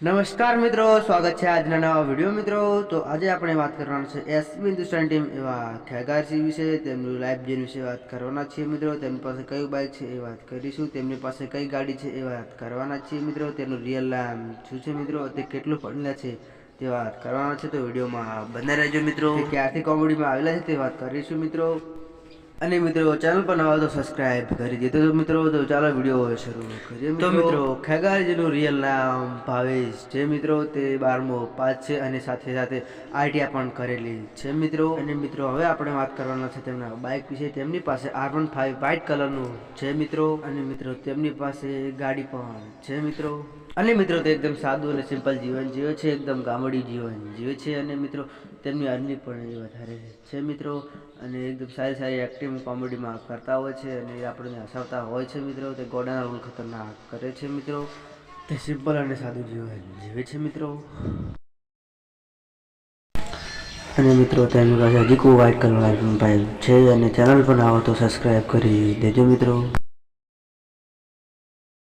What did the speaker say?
નમસ્કાર મિત્રો, સ્વાગત છે આજના નવા વીડિયો મિત્રો. તો આજે આપણે વાત કરવાના છે એસબી હિન્દુસ્તાન ટીમ એવા ખેગારસી વિશે, તેમનું લાઈફ જીન વિશે વાત કરવાના છીએ મિત્રો. તેમની પાસે કયું બાઇક છે એ વાત કરીશું. તેમની પાસે કઈ ગાડી છે એ વાત કરવાના છીએ મિત્રો. તેમનું રિયલ નામ શું છે મિત્રો? તે કેટલું ભણેલા છે તે વાત કરવાના છે. તો વિડીયોમાં બંને રહેજો મિત્રો. ક્યારથી કોમેડીમાં આવેલા છે તે વાત કરીશું મિત્રો. અને મિત્રો ચેનલ પર નવા તો સબસ્ક્રાઇબ કરી દીધો તો મિત્રો તો ચાલો વીડિયો શરૂ કરીએ. તો મિત્રો ખેગારજીનું રિયલ નામ ભાવેશ જે મિત્રો. તે બારમો પાસ છે અને સાથે સાથે આઈટીઆઈ પણ કરેલી છે મિત્રો. અને મિત્રો હવે આપણે વાત કરવાના છે તેમના બાઇક વિશે. તેમની પાસે આર વન ફાઇવ વ્હાઇટ કલરનું છે મિત્રો. અને મિત્રો તેમની પાસે ગાડી પણ છે મિત્રો. અને મિત્રો તે એકદમ સાદું અને સિમ્પલ જીવન જીવે છે, એકદમ ગામડી જીવન જીવે છે અને મિત્રો તેમની અર્નિંગ પણ વધારે છે મિત્રો અને એકદમ સારી સારી એક્ટિંગ કોમેડીમાં કરતા હોય છે અને એ આપણને હસાવતા હોય છે મિત્રો, તે ગોડાના રોલ ખતરનાક કરે છે મિત્રો. તે સિમ્પલ અને સાદું જીવન જીવે છે મિત્રો. અને મિત્રો તેની પાસે હજી કોઈ વાઇટ કલર ફાઇવ છે અને ચેનલ પર આવો તો સબસ્ક્રાઈબ કરી દેજો મિત્રો.